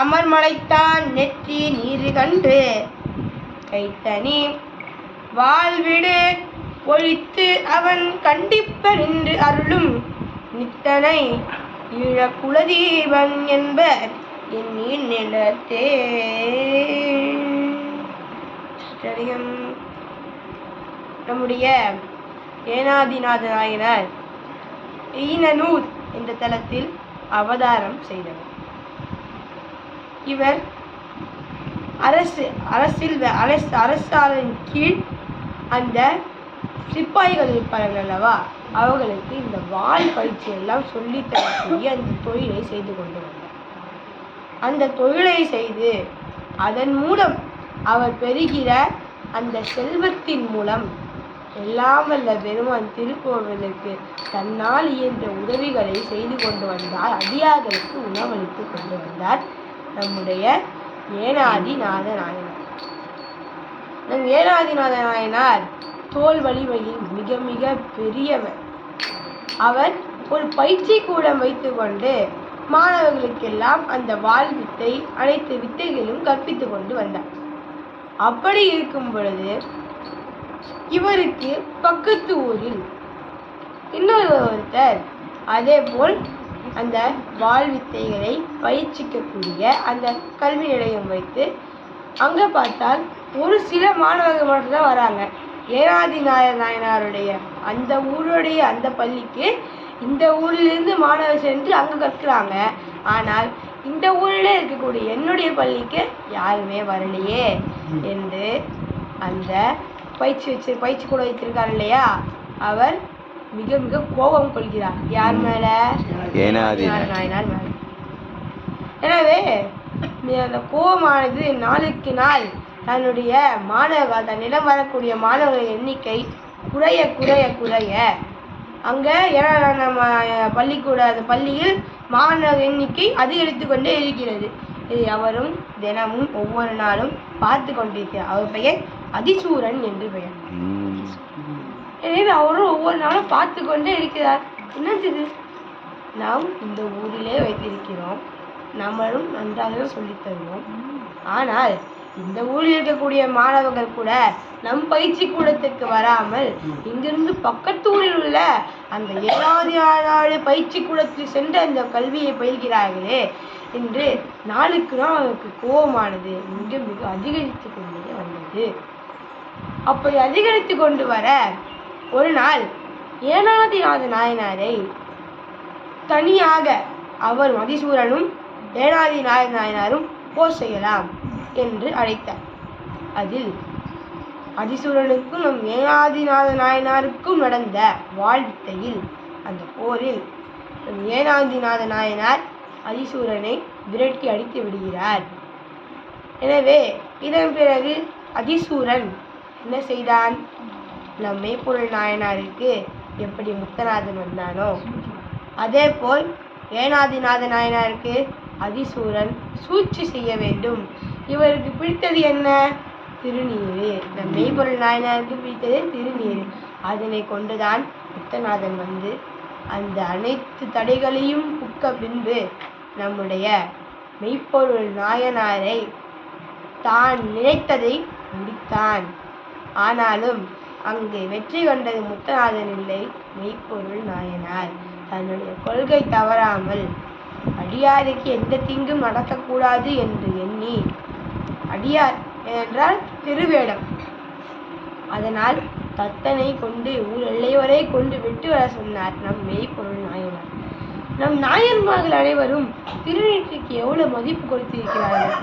அமர்மலைத்தான் நெற்றி நீரு கண்டு கைத்தனி வாழ்விடு ஒழித்து அவன் கண்டிப்ப நின்று அருளும் நித்தனை ஈழ குலதீபன் என்பர் என் நிலத்தே. நம்முடைய ஏனாதிநாதனாயினர் ஈனநூர் என்ற தலத்தில் அவதாரம் செய்தவர். இவர் அரசு அரசில் அரசு அரசாளின் கீழ் அந்த சிப்பாய்கள் இருப்பார்கள் அல்லவா? அவர்களுக்கு இந்த வாள் பயிற்சி எல்லாம் சொல்லித் தரக்கூடிய அந்த தொழிலை செய்து கொண்டு வந்தார். அந்த தொழிலை செய்து அதன் மூலம் அவர் பெறுகிற அந்த செல்வத்தின் மூலம் எல்லாம் வல்ல பெருமான் திருக்கோவிலுக்கு தன்னால் இயன்ற உதவிகளை செய்து கொண்டு வந்தார். அடியார்களுக்கு உணவளித்து கொண்டு வந்தார். நம்முடைய ஏனாதிநாத நாயனார் நம் ஏனாதிநாத நாயனார் தோல் வலிமையில் மிக மிக பெரியவர். அவர் ஒரு பயிற்சி கூடம் வைத்துக்கொண்டு மாணவர்களுக்கெல்லாம் அந்த வாள் வித்தை அனைத்து வித்தைகளும் கற்பித்து கொண்டு வந்தார். அப்படி இருக்கும் பொழுது இவருக்கு பக்கத்து ஊரில் இன்னொரு ஒருத்தர் அதே போல் அந்த வாழ் வித்தைகளை பயிற்சிக்கக்கூடிய அந்த கல்வி நிலையம் வைத்து அங்கே பார்த்தால் ஒரு சில மாணவர்கள் மட்டும்தான் வராங்க. ஏனாதி நாயர் நாயனாருடைய அந்த ஊருடைய அந்த பள்ளிக்கு இந்த ஊரிலிருந்து மாணவர் சென்று அங்கே கற்கிறாங்க. ஆனால் இந்த ஊரில் இருக்கக்கூடிய என்னுடைய பள்ளிக்கு யாருமே வரலையே என்று அந்த பயிற்சி வச்சு பயிற்சி கூட வைத்திருக்கார் இல்லையா? அவர் மிக மிக கோபம் கொள்கிறார். யார் மேல? எனவே அந்த கோபமானது நாளுக்கு நாள் தன்னுடைய மாணவர்கள் தன்னிடம் வரக்கூடிய மாணவர்களின் எண்ணிக்கை குறைய குறைய குறைய. அங்கே நம்ம பள்ளிக்கூட அந்த பள்ளியில் மாணவர் எண்ணிக்கை அதிகரித்து கொண்டே இருக்கிறது. இதை அவரும் தினமும் ஒவ்வொரு நாளும் பார்த்து கொண்டிருக்கிறார். அவர் பெயர் அதிசூரன் என்று பெயர். எனவே அவரும் ஒவ்வொரு நாளும் பார்த்து கொண்டே இருக்கிறார் என்னது நாம் இந்த ஊரிலே வைத்திருக்கிறோம். நம்மளும் நன்றாக சொல்லித் தருவோம். ஆனால் இந்த ஊரில் இருக்கக்கூடிய மாணவர்கள் கூட நம் பயிற்சி கூடத்திற்கு வராமல் இங்கிருந்து பக்கத்து ஊரில் உள்ள அந்த ஏழாவது நாடு பயிற்சி கூடத்தில் சென்று அந்த கல்வியை பயில்கிறார்களே என்று நாளுக்கு நாள் அவருக்கு கோபமானது மிக மிக அதிகரித்து கொண்டே வந்தது. அப்படி அதிகரித்து கொண்டு வர ஒரு நாள் ஏனாதிநாத நாயனாரை தனியாக அவர் மதிசூரனும் ஏனாதி நாயனாரும் போர் செய்யலாம் என்று அழைத்தார். அதில் அதிசூரனுக்கும் நம் ஏனாதிநாத நாயனாருக்கும் நடந்த வாழ்வித்தையில் அந்த போரில் நம் ஏனாதிநாத நாயனார் அதிசூரனை விரட்டி அடித்து விடுகிறார். எனவே இதன் பிறகு அதிசூரன் என்ன செய்தான்? நம் மெய்ப்பொருள் நாயனாருக்கு எப்படி முத்தநாதன் வந்தானோ? அதே போல் ஏனாதிநாத நாயனாருக்கு அதிசூரன் சூழ்ச்சி செய்ய வேண்டும். இவருக்கு பிடித்தது என்ன? திருநீர். நம் மெய்ப்பொருள் நாயனாருக்கு பிடித்தது திருநீர். அதனை கொண்டுதான் முத்தநாதன் வந்து அந்த அனைத்து தடைகளையும் புக்க பின்பு நம்முடைய மெய்ப்பொருள் நாயனாரை தான் நினைத்ததை முடித்தான். ஆனாலும் அங்கு வெற்றி கண்டது முத்தநாதன் இல்லை. மெய்ப்பொருள் நாயனார். தன்னுடைய கொள்கை தவறாமல் அடியாருக்கு எந்த தீங்கும் நடக்கக்கூடாது என்று எண்ணி அடியார் என்றால் திருவேடம். அதனால் தத்தனை கொண்டு ஊர் எல்லை கொண்டு விட்டு வர சொன்னார் நம் மெய்ப்பொருள் நாயனார். நம் நாயன்மார்கள் அனைவரும் திருநீற்றுக்கு எவ்வளவு மதிப்பு கொடுத்திருக்கிறார்கள்?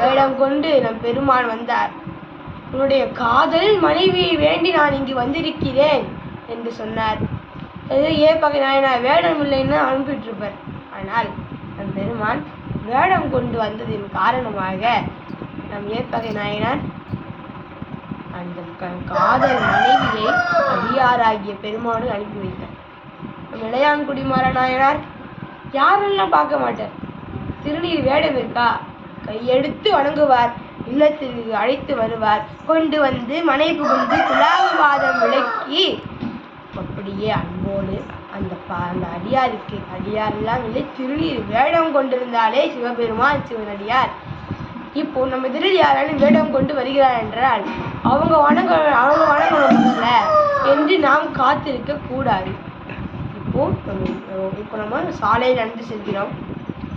வேடம் கொண்டு நம் பெருமான் வந்தார். உன்னுடைய காதல் மனைவியை வேண்டி நான் இங்கு வந்திருக்கிறேன் என்று சொன்னார். அது ஏ பகை நாயனார் வேடம் இல்லைன்னு அனுப்பிட்டிருப்பார் ஆனால் நம் பெருமான் வேடம் கொண்டு வந்ததின் காரணமாக நம் ஏற்பகை நாயனார் அந்த காதல் மனைவியை அடியாராகிய பெருமானும் அனுப்பி வைத்தார். நம் இளையான்குடி நாயனார் யாரெல்லாம் பார்க்க மாட்டார்? திருநீர் வேடம் இருக்கா? கையெடுத்து வணங்குவார். இல்லத்திற்கு அழைத்து வருவார். கொண்டு வந்து மனை புகுந்து குலாவாதம் விளக்கி அப்படியே அன்போடு அந்த ப- அந்த அடியாருக்கு அடியாரெல்லாம் இல்லை திருநீர் வேடம் கொண்டிருந்தாலே சிவபெருமான் சிவனடியார். இப்போ நம்ம திருடி யாராலும் வேடம் கொண்டு வருகிறார் என்றால் அவங்க வணங்க அவங்க வணங்கணும் என்று நாம் காத்திருக்க கூடாது. இப்போ நம்ம இப்போ நம்ம சாலையில் நடந்து செல்கிறோம்.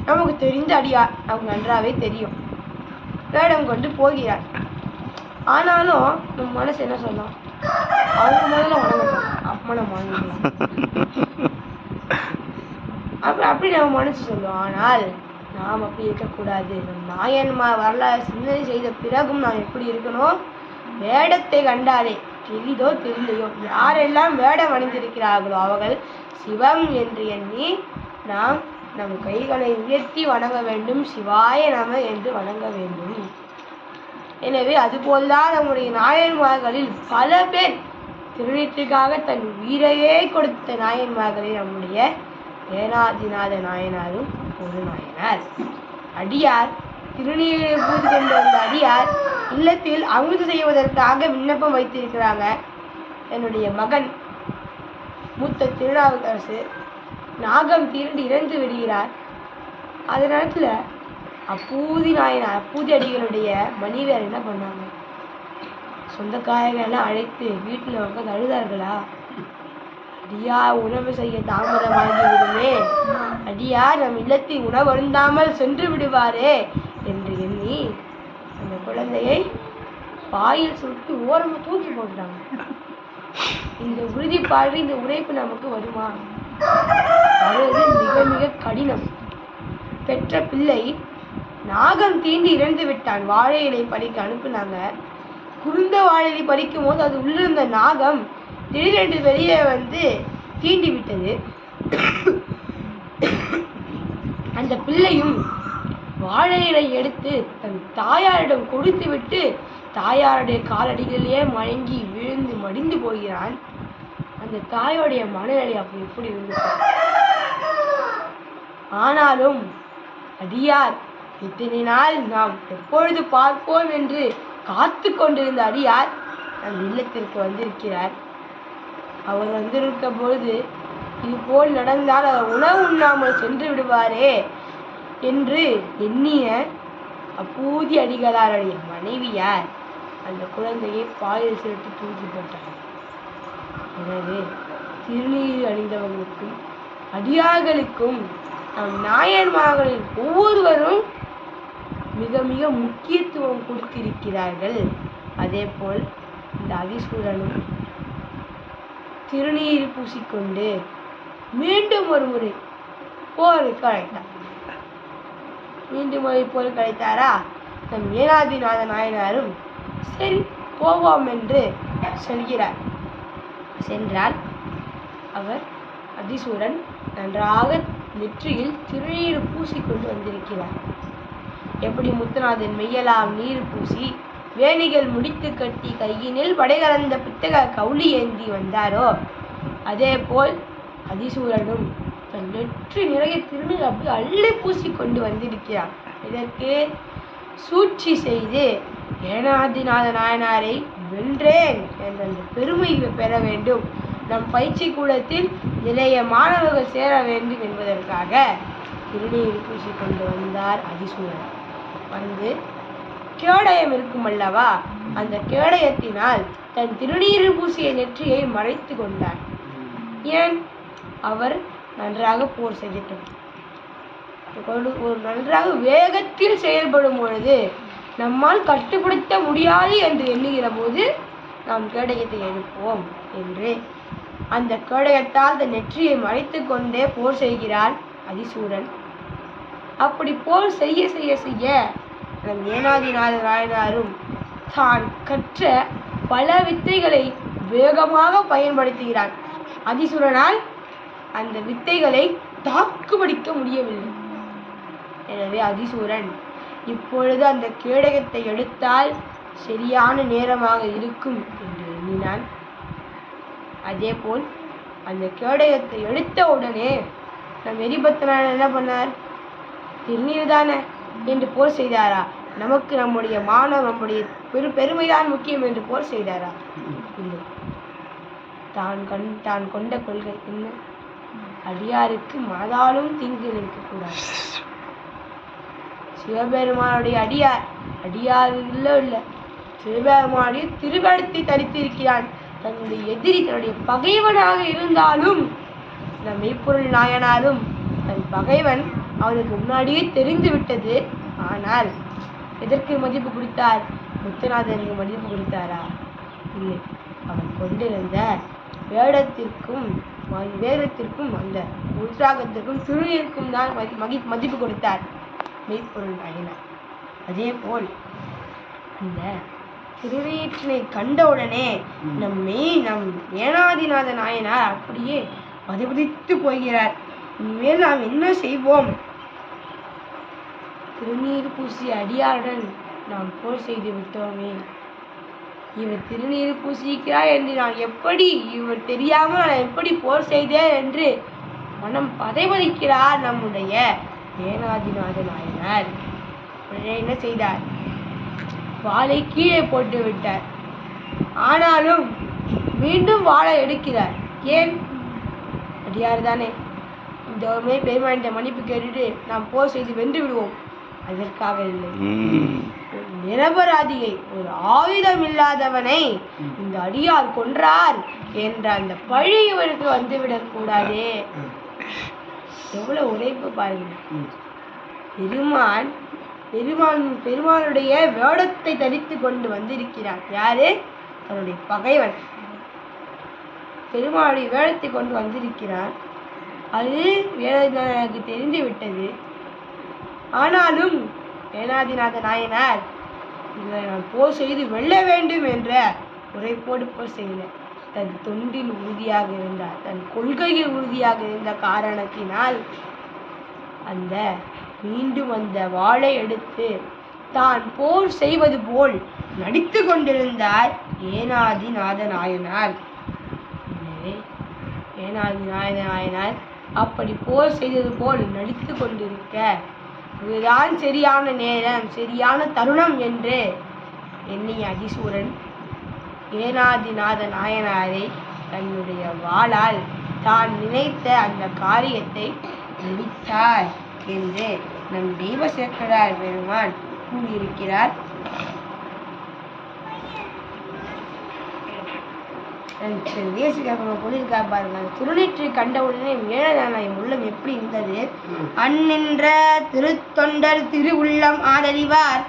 நமக்கு தெரிந்த அடியார் நமக்கு நன்றாகவே தெரியும். வேடம் கொண்டு போகிறார். ஆனாலும் நம்ம மனசு என்ன சொல்லலாம் அவங்க முதல்ல வணங்கட்டும் அப்புறமா நம்ம வாங்கிக்கலாம் அப்படி அப்படி நம்ம மனசு சொல்லுவோம் ஆனால் நாம் அப்படி இருக்கக்கூடாது. நம் நாயன்மா வரலாறு சிந்தனை செய்த பிறகும் நாம் எப்படி இருக்கணும்? வேடத்தை கண்டாலே தெரிதோ தெரியலையோ யாரெல்லாம் வேடம் அணிந்திருக்கிறார்களோ அவர்கள் சிவம் என்று எண்ணி நாம் நம் கைகளை உயர்த்தி வணங்க வேண்டும். சிவாய நம என்று வணங்க வேண்டும். எனவே அதுபோல்தான் நம்முடைய நாயன்மார்களில் பல பேர் திருநீற்றுக்காக தன் உயிரையே கொடுத்த நாயன்மார்களில் நம்முடைய ஏனாதிநாத நாயனாரும் ஒரு நாயனார். அடியார் திருநீரை பூஜை கொண்டு வந்த அடியார் இல்லத்தில் அமுது செய்வதற்காக விண்ணப்பம் வைத்திருக்கிறாங்க. என்னுடைய மகன் மூத்த திருநாவுக்கரசு நாகம் திரண்டு இறந்து விடுகிறார். அந்த நேரத்தில் அப்பூதி நாயனார் அப்பூதி அடிகளுடைய மனைவியார் என்ன பண்ணாங்க? சொந்தக்காரர்கள் அழைத்து வீட்டில் உட்காந்து அழுதார்களா அடியா உணவு செய்ய தாமதமாகி விடுமே அடியா நம் இல்லத்தில் உணவு அருந்தாமல் சென்று விடுவாரே என்று எண்ணி அந்த குழந்தையை பாயில் சுட்டு ஓரமாக தூக்கி போட்டுட்டாங்க. இந்த உறுதிப்பாடு இந்த உழைப்பு நமக்கு வருமா? வருவது மிக மிக கடினம். பெற்ற பிள்ளை நாகம் தீண்டி இறந்து விட்டான். வாழை இலை பறிக்க அனுப்புனாங்க. குருந்த வாழை இலை பறிக்கும் போது அது உள்ளிருந்த நாகம் திடீரென்று வெளியே வந்து தீண்டி விட்டது. அந்த பிள்ளையும் வாழை இலை எடுத்து தன் தாயாரிடம் கொடுத்து விட்டு தாயாருடைய காலடிகளிலேயே மயங்கி விழுந்து மடிந்து போகிறான். அந்த தாயோடைய மனநிலை அப்படி எப்படி இருந்துச்சு? ஆனாலும் அடியார் இத்தனை நாள் நாம் எப்பொழுது பார்ப்போம் என்று காத்து கொண்டிருந்த அடியார் நம் இல்லத்திற்கு வந்திருக்கிறார். அவர் வந்திருக்க பொழுது இது போல் நடந்தால் அவர் உணவு உண்ணாமல் சென்று விடுவாரே என்று எண்ணிய அப்பூதி அடிகளாருடைய மனைவியார் அந்த குழந்தையை பாலில் சுருட்டி தூக்கி போட்டார் எனவே திருநீர் அணிந்தவர்களுக்கும் அடியார்களுக்கும் நம் நாயன்மார்களில் ஒவ்வொருவரும் மிக மிக முக்கியத்துவம் கொடுத்திருக்கிறார்கள். அதே போல் இந்த அதிசூரனும் திருநீர் பூசிக்கொண்டு மீண்டும் ஒரு முறை போருக்கு அழைத்தார். மீண்டும் ஒரு போருக்கு அழைத்தாரா? நம் ஏனாதிநாத நாயனாரும் சரி போவோம் என்று சொல்கிறார். சென்றால் அவர் அதிசூரன் நன்றாக நெற்றியில் திருநீர் பூசிக்கொண்டு வந்திருக்கிறார். எப்படி முத்துநாதன் மெய்யலாம் நீர் பூசி வேணிகள் முடித்து கட்டி கையினில் படைகலந்த புத்தக கவுளி ஏந்தி வந்தாரோ? அதே போல் அதிசூரனும் தன் நெற்றி நிறைய திருநீர் அப்படி அள்ளி பூசி கொண்டு வந்திருக்கிறார். இதற்கு சூழ்ச்சி செய்து ஏனாதிநாத நாயனாரை வென்றேன் என்ற அந்த பெருமை பெற வேண்டும். நம் பயிற்சி கூடத்தில் நிறைய மாணவர்கள் சேர வேண்டும் என்பதற்காக திருநீர் பூசி கொண்டு வந்தார் அதிசூரன் வந்து கேடயம் இருக்கும் அல்லவா? அந்த கேடயத்தினால் தன் திருநீர் பூசிய நெற்றியை மறைத்து கொண்டார் ஏன்? அவர் நன்றாக போர் செய்யட்டும். ஒரு நன்றாக வேகத்தில் செயல்படும் பொழுது நம்மால் கட்டுப்படுத்த முடியாது என்று எண்ணுகிற போது நாம் கேடயத்தை எடுப்போம் என்று. அந்த கேடயத்தால் தன் நெற்றியை மறைத்து கொண்டே போர் செய்கிறான் அதிசூரன். அப்படி போர் செய்ய செய்ய செய்ய நம் ஏனாதிநாத ராயனாரும் தான் கற்ற பல வித்தைகளை வேகமாக பயன்படுத்துகிறான் அதிசூரனால் அந்த வித்தைகளை தாக்குப்பிடிக்க முடியவில்லை. எனவே அதிசூரன் இப்பொழுது அந்த கேடயத்தை எடுத்தால் சரியான நேரமாக இருக்கும் என்று எண்ணினான். அதேபோல் அந்த கேடயத்தை எடுத்த உடனே நம் எரிபத்தனார் என்ன பண்ணார்? திருநீர் தானே என்று போர் செய்தாரா? நமக்கு நம்முடைய மானம் நம்முடைய பெரு பெருமைதான் முக்கியம் என்று போர் செய்தாரா? இல்லை. தான் கண் தான் கொண்ட கொள்கை என்ன? அடியாருக்கு மனதாலும் தீங்கு நினைக்கக்கூடாது சிவபெருமானுடைய அடியார். அடியார் இல்லை இல்லை. சிவபெருமானுடைய திருவடத்தை தரித்திருக்கிறான். தன்னுடைய எதிரி தன்னுடைய பகைவனாக இருந்தாலும் இந்த மெய்ப்பொருள் நாயனாலும் தன் பகைவன் அவனுக்கு முன்னாடியே தெரிந்து விட்டது. ஆனால் எதற்கு மதிப்பு கொடுத்தார்? முத்துநாதனுக்கு மதிப்பு கொடுத்தாரா? இல்லை. அவன் கொண்டிருந்த வேடத்திற்கும் வேடத்திற்கும் வேதத்திற்கும் அந்த உற்சாகத்திற்கும் சிறுநீருக்கும் தான் மதி மதி- மதிப்பு கொடுத்தார். மெய்ப்பொருள் நாயனார் அதே போல் அந்த திருநீற்றினை கண்டவுடனே நம் மெய் நம் ஏனாதிநாத நாயனார் அப்படியே மதிபிடித்து போகிறார். இனிமேல் நாம் என்ன செய்வோம்? திருநீர் பூசிய அடியாருடன் நாம் போர் செய்து விட்டோமே. இவர் திருநீர் பூசிக்கிறார் என்று நான் எப்படி இவர் தெரியாமல் நான் எப்படி போர் செய்தேன் என்று மனம் பதைபதிக்கிறார் நம்முடைய ஏனாதிநாத நாயனார் உடனே என்ன செய்தார்? வாளை கீழே போட்டு விட்டார். ஆனாலும் மீண்டும் வாளை எடுக்கிறார். ஏன்? அடியார் தானே. இந்த ஒருமே பெருமானிட்ட மன்னிப்பு கேட்டுட்டு நாம் போர் செய்து வென்று விடுவோம். அதற்காக இல்லை. நிரபராதியை ஒரு ஆயுதம் இல்லாதவனை இந்த அடியார் கொன்றார் என்ற அந்த பழி இவருக்கு வந்துவிடக் கூடாதே. எவ்வளவு உழைப்பு பாருங்க. பெருமான் பெருமான் பெருமானுடைய வேடத்தை தரித்து கொண்டு வந்திருக்கிறார். யாரு? தன்னுடைய பகைவன். பெருமானுடைய வேடத்தை கொண்டு வந்திருக்கிறான் அது வேதநாயனுக்கு தெரிந்து விட்டது. ஆனாலும் வேணாதிநாத நாயனார் இதை நான் போர் செய்து வெல்ல வேண்டும் என்ற உரைப்போடு போர் செய்தார். தன் தொண்டில் உறுதியாக இருந்தார் தன் கொள்கையில் உறுதியாக இருந்த காரணத்தினால் அந்த மீண்டும் அந்த வாளை எடுத்து தான் போர் செய்வது போல் நடித்து கொண்டிருந்தார் ஏனாதிநாத நாயனார் எனவே ஏனாதிநாத நாயனார் அப்படி போர் செய்தது போல் நடித்து கொண்டிருக்க இதுதான் சரியான நேரம் சரியான தருணம் என்று எண்ணிய அதிசூரன் ஏனாதிநாத நாயனாரை தன்னுடைய வாளால் தான் நினைத்த அந்த காரியத்தை முடித்தார் என்று நம் தெய்வ சேர்க்கிறார் பெருமான் கூறியிருக்கிறார். தேசிகாக சொல்லியிருக்கார் பாருங்க அந்த கண்டவுடனே வேடதானாய் உள்ளம் எப்படி இருந்தது? அந்நின்ற திருத்தொண்டர் திருவுள்ளம் ஆதரிவார்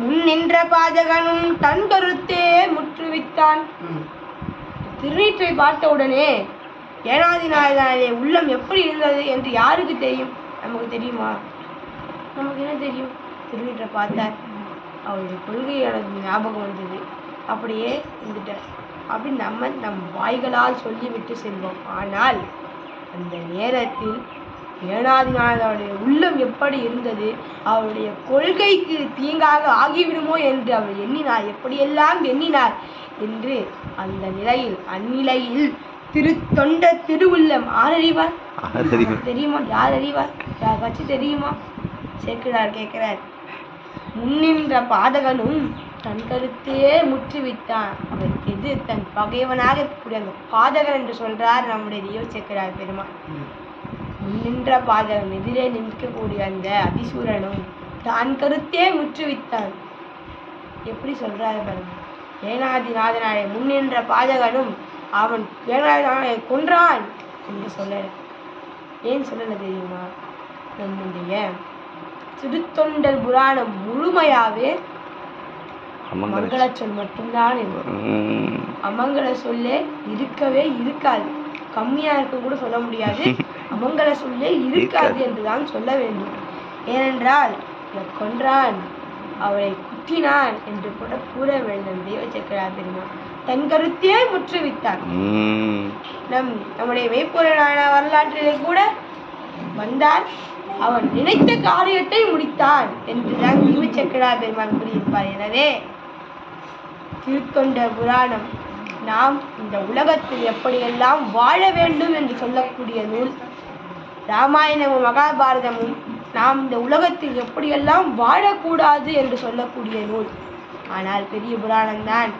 முன்னின்ற பாதகனும் தன் கருத்தே முற்றுவித்தான் திருநீற்றை பார்த்த உடனே ஏனாதிநாயகனுடைய உள்ளம் எப்படி இருந்தது என்று யாருக்கு தெரியும்? நமக்கு தெரியுமா? நமக்கு என்ன தெரியும்? திருநீற்றை பார்த்தார். அவருடைய கொள்கை எனக்கு ஞாபகம் வந்தது. அப்படியே இருந்துட்டார். அப்படி நம்ம நம் வாய்களால் சொல்லிவிட்டு செல்வோம். ஆனால் அந்த நேரத்தில் ஏனாதிநாதனுடைய உள்ளம் எப்படி இருந்தது? அவருடைய கொள்கைக்கு தீங்காக ஆகிவிடுமோ என்று அவர் எண்ணினார் எப்படியெல்லாம் எண்ணினார் என்று அந்த நிலையில் அந்நிலையில் திருத்தொண்ட திருவுள்ளம் ஆரறிவார் ஆரறிவார். தெரியுமா? யார் அறிவார் யாருக்காச்சும் தெரியுமா? சேர்க்கிறார் கேட்கிறார். முன்னின்ற பாதகனும் தன் கருத்தே முற்றுவித்தான். அவருக்கு எது தன் பகைவனாக இருக்கக்கூடிய அந்த பாதகன் என்று சொல்றார் நம்முடைய தெய்வ சேர்க்கிறார் பெருமாள். முன்னின்ற பாதகன் எதிரே நிற்கக்கூடிய அந்த அதிசூரனும் தான் கருத்தே முற்றுவித்தான். எப்படி சொல்றாரு பாருங்க. ஏனாதிநாதனாய முன்னின்ற பாதகனும் அவன் ஏனாதிநாதனை கொன்றான் என்று சொல்லல ஏன் சொல்லல தெரியுமா? நம்முடைய திருத்தொண்டர் புராணம் முழுமையாவே அமங்கல சொல் மட்டும்தான் இருக்கும். அமங்கல சொல்லே இருக்கவே இருக்காது. கம்மியா இருக்க கூட சொல்ல முடியாது. அமங்கல சொல்லே இருக்காது என்றுதான் சொல்ல வேண்டும். ஏனென்றால் கொன்றான் அவரை குத்தினான் என்று கூட கூற வேண்டும். தெய்வ சக்கரா பெருமாள் தன் கருத்தே முற்றுவித்தான். ம். நம் நம்முடைய மெய்ப்பொருளான வரலாற்றிலே கூட வந்தார் அவன் நினைத்த காரியத்தை முடித்தான் என்றுதான் தெய்வ சக்கரா பெருமாள் கூறியிருப்பார். எனவே திருத்தொண்ட புராணம் நாம் இந்த உலகத்தில் எப்படியெல்லாம் வாழ வேண்டும் என்று சொல்லக்கூடிய நூல் ராமாயணமும் மகாபாரதமும் நாம் இந்த உலகத்தில் எப்படியெல்லாம் வாழக்கூடாது என்று சொல்லக்கூடிய நூல். ஆனால் பெரிய புராணம்தான்.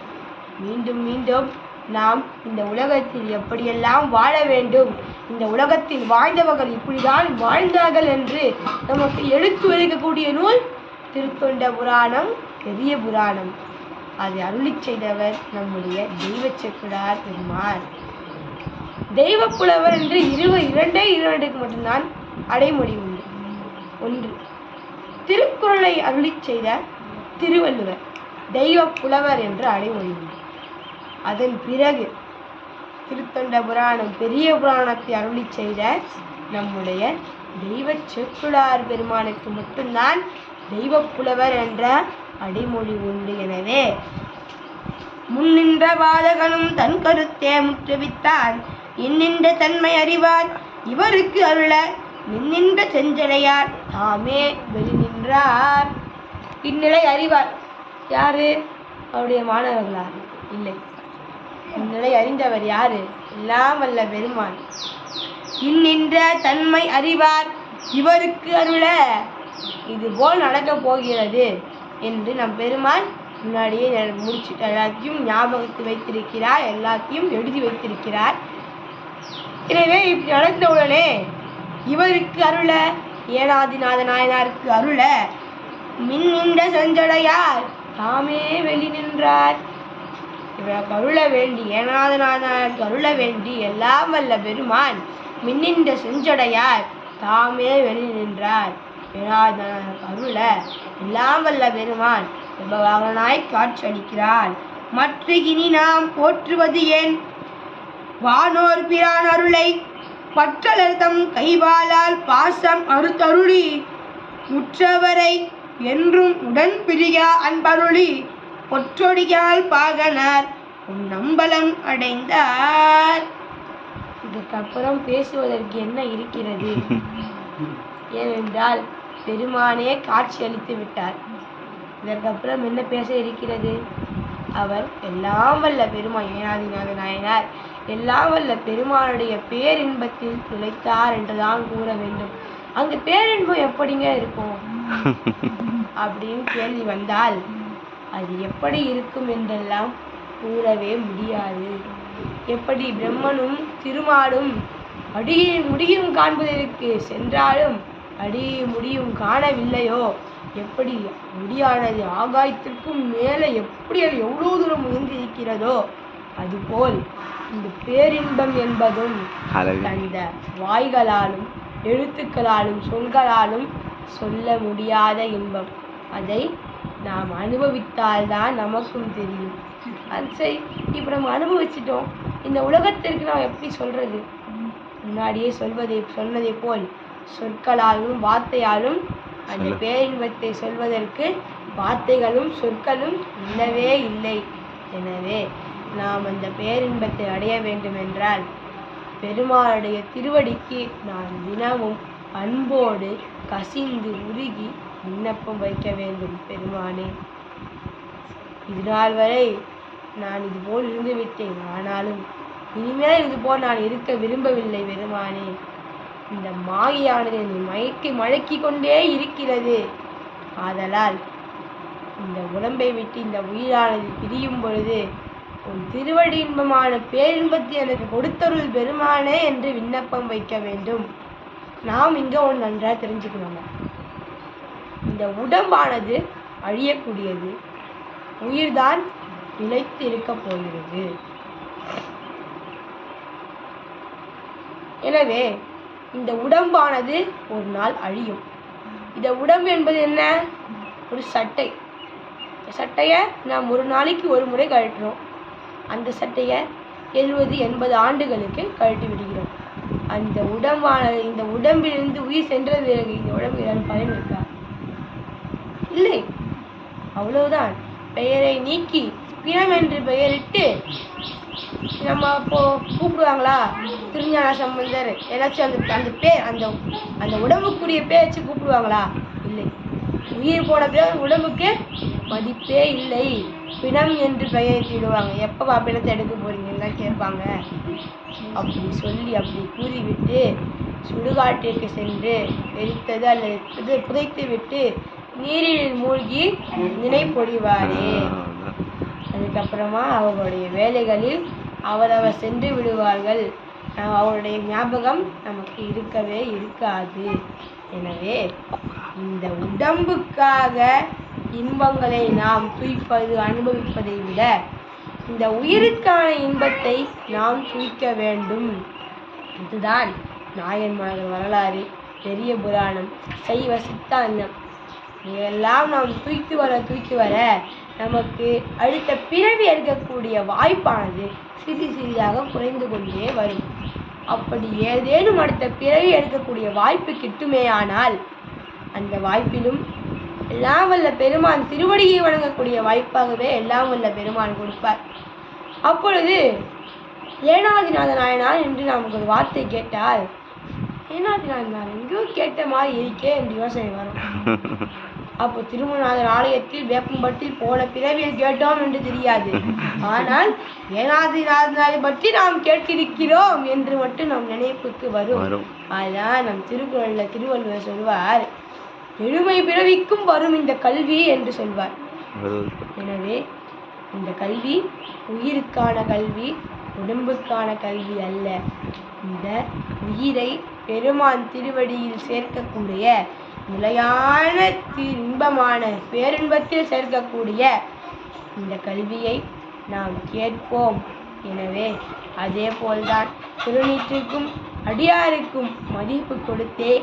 மீண்டும் மீண்டும் நாம் இந்த உலகத்தில் எப்படியெல்லாம் வாழ வேண்டும்? இந்த உலகத்தில் வாழ்ந்தவர்கள் இப்படிதான் வாழ்ந்தார்கள் என்று நமக்கு எடுத்து வைக்கக்கூடிய நூல் திருத்தொண்ட புராணம் பெரிய புராணம். அதை அருளிச் செய்தவர் நம்முடைய தெய்வ செக்குடார் பெருமாள். தெய்வ புலவர் என்று இருவ இரண்டே இரண்டுக்கு மட்டும்தான் அடைமொழி உண்டு ஒன்று திருக்குறளை அருளி செய்த திருவள்ளுவர் தெய்வ புலவர் என்று அடைமொழி உண்டு அதன் பிறகு திருத்தொண்ட புராணம் பெரிய புராணத்தை அருளி செய்த நம்முடைய தெய்வ செக்குழார் பெருமானுக்கு மட்டும்தான் தெய்வ புலவர் என்ற அடைமொழி உண்டு எனவே. முன்னின்ற பாதகனும் தன் கருத்தே முற்றுவித்தான் இன்னின்ற தன்மை அறிவார். இவருக்கு அருள நின்னின்ற செஞ்சடையார் தாமே வெளி நின்றார். இந்நிலை அறிவார். யாரு? அவருடைய மாணவர்களா இல்லை. இந்நிலை அறிந்தவர் யாரு? எல்லாம் வல்ல பெருமான். இன்னின்ற தன்மை அறிவார். இவருக்கு அருள இது போல் நடக்கப் போகிறது என்று நம் பெருமான் முன்னாடியே ந- முடிச்சுட்டு எல்லாத்தையும் ஞாபகத்து வைத்திருக்கிறார். எல்லாத்தையும் எழுதி வைத்திருக்கிறார். எனவே இப்படி நடந்தவுடனே இவருக்கு அருள ஏனாதிநாத நாயனாருக்கு அருள மின் நின்ற செஞ்சடையார் தாமே வெளி நின்றார். இவருக்கு அருள வேண்டி ஏனாதநாதனார் அருள வேண்டி எல்லாம் வல்ல பெருமான் மின்னின்ற செஞ்சடையார் தாமே வெளி நின்றார். ஏனாதநாதனுக்கு அருள எல்லாம் வல்ல பெருமான் காட்சி காட்சியளிக்கிறான் மற்ற இனி நாம் போற்றுவது ஏன்? வானோர் பிரான் அருளை பற்றலர்தம் கைவாளால் பாசம் அறுத்தருளி முற்றவரை என்றும் உடன் பிரியா அன்பருளி பொற்றொடியால் பாகனார் உன் நம்பலம் அடைந்தார். இதுக்கப்புறம் பேசுவதற்கு என்ன இருக்கிறது? ஏனென்றால் பெருமானே காட்சி அளித்து விட்டார். இதற்கப்புறம் என்ன பேச இருக்கிறது? அவர் எல்லாம் வல்ல பெருமான் ஏனாதிநாத நாயனார். எல்லாம் வல்ல பெருமானுடைய பேரின்பத்தில் திளைத்தார் என்றுதான் கூற வேண்டும். அங்கு பேரின்பம் எப்படிங்க இருக்கும்? அப்படின்னு கேள்வி வந்தால் அது எப்படி இருக்கும் என்றெல்லாம் கூறவே முடியாது. எப்படி பிரம்மனும் திருமாலும் அடியை முடியும் காண்பதற்கு சென்றாலும் அடியை முடியும் காணவில்லையோ? எப்படி முடியானது ஆகாயத்திற்கும் மேலே எப்படி அது எவ்வளோ தூரம் உயர்ந்து இருக்கிறதோ அதுபோல் இந்த பேரின்பம் என்பதும் அந்த வாய்களாலும் எழுத்துக்களாலும் சொல்களாலும் சொல்ல முடியாத இன்பம். அதை நாம் அனுபவித்தால்தான் நமக்கும் தெரியும். அது சரி இப்போ நம்ம அனுபவிச்சிட்டோம். இந்த உலகத்திற்கு நாம் எப்படி சொல்றது? முன்னாடியே சொல்வதை சொன்னதை போல் சொற்களாலும் வார்த்தையாலும் அந்த பேரின்பத்தை சொல்வதற்கு வார்த்தைகளும் சொற்களும் இல்லவே இல்லை. எனவே நாம் அந்த பேரின்பத்தை அடைய வேண்டுமென்றால் பெருமாளுடைய திருவடிக்கு நான் தினமும் அன்போடு கசிந்து உருகி விண்ணப்பம் வைக்க வேண்டும் பெருமானே. இது நாள் வரை நான் இதுபோல் இருந்து விட்டேன் ஆனாலும் இனிமேல் இதுபோல் நான் இருக்க விரும்பவில்லை பெருமானே. இந்த மாயானது என்னை மயக்கி மழக்கி கொண்டே இருக்கிறது. ஆதலால் இந்த உடம்பை விட்டு இந்த உயிரானது பிரியும் பொழுது உன் திருவடி இன்பமான பேரின்பத்தை எனக்கு கொடுத்தருள் பெருமானே என்று விண்ணப்பம் வைக்க வேண்டும். நாம் இங்க ஒன்று நன்றாக தெரிஞ்சுக்கணுங்க. இந்த உடம்பானது அழியக்கூடியது. உயிர்தான் நிலைத்து இருக்க போகிறது. எனவே இந்த உடம்பானது ஒரு நாள் அழியும். இந்த உடம்பு என்பது என்ன? ஒரு சட்டை. சட்டையை நாம் ஒரு நாளைக்கு ஒரு முறை கழட்டுறோம். அந்த சட்டையை எழுபது எண்பது ஆண்டுகளுக்கு கழட்டி விடுகிறோம். அந்த உடம்பானது இந்த உடம்பிலிருந்து உயிர் சென்றது பிறகு இந்த உடம்பு ஏதாவது பயன் இருக்கா இல்லை. அவ்வளவுதான். பெயரை நீக்கி பிணம் என்று பெயரிட்டு நம்ம இப்போ கூப்பிடுவாங்களா? திருஞான சம்பந்தர் ஏதாச்சும் அந்த அந்த பேர் அந்த அந்த உடம்புக்குரிய பேர் வச்சு கூப்பிடுவாங்களா? இல்லை. உயிர் போன பிறகு உடம்புக்கு மதிப்பே இல்லை. பிணம் என்று பெயரிட்டிடுவாங்க எப்போ பிணத்தை எடுக்க போறீங்கன்னு கேட்பாங்க. அப்படி சொல்லி அப்படி கூறிவிட்டு சுடுகாட்டிற்கு சென்று எரித்தது அல்லது புதை- புதைத்து விட்டு நீரில் மூழ்கி நினைப்பொழிவாரே. அதுக்கப்புறமா அவர்களுடைய வேலைகளில் அவரவர் சென்று விடுவார்கள். அவருடைய ஞாபகம் நமக்கு இருக்கவே இருக்காது. எனவே இந்த உடம்புக்காக இன்பங்களை நாம் துய்ப்பது அனுபவிப்பதை விட இந்த உயிருக்கான இன்பத்தை நாம் துய்க்க வேண்டும். இதுதான் நாயன்மார்கள் வரலாறு. பெரிய புராணம். சைவ சித்தாந்தம். இதெல்லாம் நாம் தூக்கி வர தூக்கி வர நமக்கு அடுத்த பிறவி எடுக்கக்கூடிய வாய்ப்பானது சிறிது சிறிதாக குறைந்து கொண்டே வரும். அப்படி ஏதேனும் அடுத்த பிறவி எடுக்கக்கூடிய வாய்ப்பு கிட்டுமேயானால் அந்த வாய்ப்பிலும் எல்லாம் வல்ல பெருமான் திருவடியை வணங்கக்கூடிய வாய்ப்பாகவே எல்லாம் வல்ல பெருமான் கொடுப்பார். அப்பொழுது ஏனாதிநாத நாயனார் என்று நமக்கு ஒரு வார்த்தை கேட்டால் ஏனாதிநாத நாயனார் எங்கேயோ கேட்ட மாதிரி இருக்கே என்று யோசனை வரும். அப்போ திருமணநாதர் ஆலயத்தில் வேப்பம்பட்டில் போன பிறவியில் கேட்டோம் என்று தெரியாது. ஆனால் ஏனாதிநாதனை பற்றி நாம் கேட்டிருக்கிறோம் என்று மட்டும் நம் நினைப்புக்கு வரும். வரும். அதான் நம் திருக்குறள்ல திருவள்ளுவர் சொல்வார் எழுமை பிறவிக்கும் வரும் இந்த கல்வி என்று சொல்வார். எனவே இந்த கல்வி உயிருக்கான கல்வி உடம்புக்கான கல்வி அல்ல. இந்த உயிரை பெருமான் திருவடியில் சேர்க்கக்கூடிய நிலையான இன்பமான பேரின்பத்தில் சேர்க்கக்கூடிய இந்த கல்வியை நாம் கேட்போம். எனவே அதே போல்தான் திருநீற்றுக்கும் அடியாருக்கும் மதிப்பு கொடுத்தே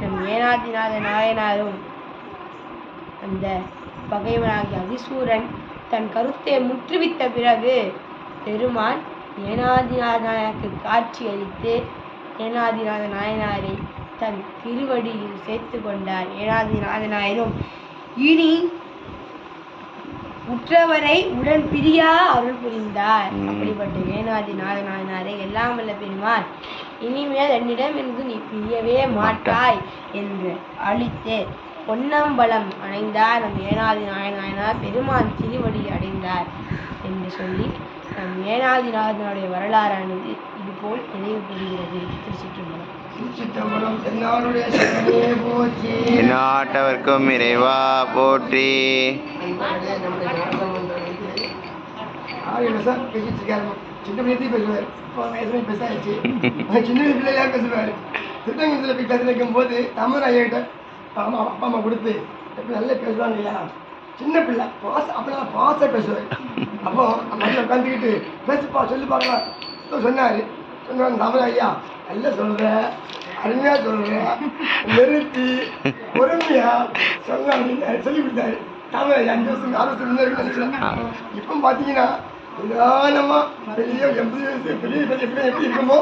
நம் ஏனாதிநாத நாயனாரும். அந்த பகைவனாகிய அதிசூரன் தன் கருத்தை முற்றுவித்த பிறகு பெருமான் ஏனாதிநாத நாயனுக்கு காட்சி அளித்து ஏனாதிநாத நாயனாரை தன் திருவடியில் சேர்த்து கொண்டார். ஏனாதிநாத நாயரும் இனி உற்றவரை உடன் பிரியா அருள் புரிந்தார். அப்படிப்பட்ட ஏனாதி நாயனாரை எல்லாம் வல்ல பெருமான் இனிமேல் என்னிடம் இருந்து நீ பிரியவே மாட்டாய் என்று அழித்து பொன்னம்பலம் அடைந்தார் நம் ஏனாதி நாயனார் பெருமான் திருவடி அடைந்தார் என்று சொல்லி நம் ஏனாதி நாயனாருடைய வரலாறானது இதுபோல் நிறைவு பெறுகிறது திருச்சிற்றம்பலம் சிற்றம்பலம் தென்னாடுடைய சிவனே போற்றி நாட்டவர்க்கும் இறைவா போற்றி. நண்பர்களே, நம்முடைய நாடாளுமன்ற வந்து ஆறு வருஷம் பேசிட்டு இருக்காரு? சின்ன வயசுலேயும் பேசுவார். இப்போ வயசுல பேசாச்சு சின்ன பிள்ளையா பேசுவார். திட்டங்கத்தில் போய் பேச வைக்கும் போது தமிழ் ஐயாட்ட அம்மா அப்பா அம்மா கொடுத்து எப்படி நல்லா பேசுவாங்க இல்லையா சின்ன பிள்ளை பாச அப்பெல்லாம் பாச பேசுவார். அப்போ மதியம் உட்காந்துக்கிட்டு பேசுப்பா சொல்லி பார்க்கலாம் சொன்னார். சொன்னார் தமிழ் ஐயா நல்லா சொல்கிறேன் அருமையாக சொல்கிறேன் நிறுத்தி பொறுமையா சொல்ல சொல்லி கொடுத்தாரு. ஐயா அஞ்சு வருஷம் ஆறு வருஷம் இப்போ பார்த்தீங்கன்னா நிதானமா பெரிய வயசு பெரிய பெரிய பெரிய எப்படி இருக்குமோ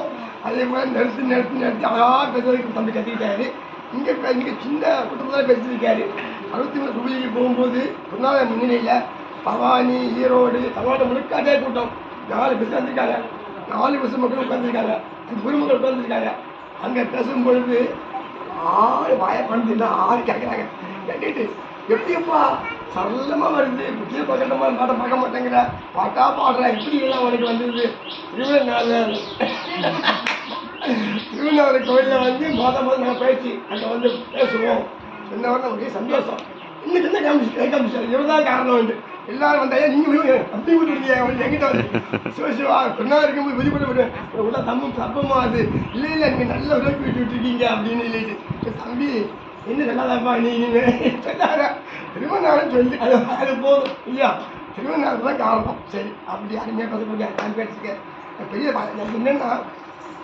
அதே மாதிரி நிறுத்தி நிறுத்தி நிறுத்தி அழகா பேசுறதுக்கு தம்பி கற்றுக்கிட்டாரு இங்கே இங்கே சின்ன குடும்பத்தில் பேசியிருக்காரு. அறுபத்தி மூணு குடிக்கு போகும்போது பொன்னாள முன்னிலையில் பவானி ஈரோடு தமிழ்நாடு முழுக்க அதே கூட்டம். நாலு பஸ் வந்திருக்காங்க நாலு பஸ் மக்கள் உட்காந்துருக்காங்க அஞ்சு குடும்பங்கள் உட்காந்துருக்காங்க அங்கே பேசும்பொழுது ஆள் வாய பண்ணுதுன்னா ஆள் கேட்குறாங்க கேட்டுட்டு எப்படிப்பா சரளமாக வருது. புத்திய பக்கமா பாட்டை பார்க்க மாட்டேங்கிற. பாட்டா பாடுற. எப்படி எல்லாம் உனக்கு வந்தது? திருவண்ணாமலை. திருவண்ணாமலை கோயிலில் வந்து மொத முதல் நாங்கள் பேச்சு. அங்கே வந்து பேசுவோம். சொன்னவரை ஒரே சந்தோஷம். இன்னும் என்ன காமிச்சு காமிச்சார் இவர் தான் காரணம் வந்து எல்லாரும் வந்தாயா நீங்கள் அப்படி விட்டுருங்க அவங்க எங்கிட்ட வந்து சிவ சிவா கொண்டா இருக்கும்போது வெளிப்பட்டு விட்டு உள்ள தம்பம் சப்பமா அது. இல்லை இல்லை நீங்கள் நல்ல உதவி விட்டு விட்டுருக்கீங்க அப்படின்னு சொல்லிட்டு தம்பி என்ன சொல்லாதப்பா நீ சொல்லாத திருவண்ணாமலை சொல்லி அது அது போதும் இல்லையா? திருவண்ணாமலை தான் காரணம் சரி அப்படி அருமையாக பேசக்கூடிய நான் பேசிக்க பெரிய என்னன்னா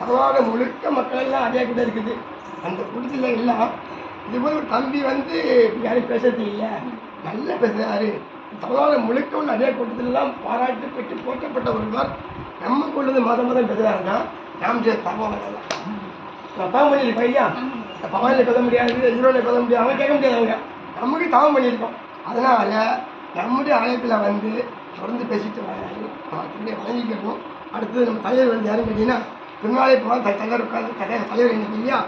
தமிழ்நாடு முழுக்க மக்கள் எல்லாம் அதே கூட இருக்குது. அந்த கூட்டத்தில் எல்லாம் இது போல ஒரு தம்பி வந்து யாரும் பேசுறது இல்லை. நல்லா பேசுறாரு. தமிழ்நாடு முழுக்க உள்ள அதே கூட்டத்திலெல்லாம் பாராட்டு பெற்று போற்றப்பட்ட ஒருவர் நமக்குள்ளது மதம் மதம் பேசுகிறாருன்னா நாம் தகவல் அல்ல தவம் பண்ணியிருக்கோம் ஐயா பவானியில் பேச முடியாது ஈரோடில் பேச முடியாது அவங்க கேட்க முடியாது அவங்க. நமக்கு தவம் பண்ணியிருக்கோம். அதனால் நம்முடைய ஆலயத்தில் வந்து தொடர்ந்து பேசிட்டு வராரு வழங்கிக்கிறோம். அடுத்தது நம்ம தலைவர் வந்து யாருன்னு கேட்டிங்கன்னா பின்னாலே போனால் தலைவர் உட்காந்து தலைவர் தலைவர் இன்னைக்கு இல்லையா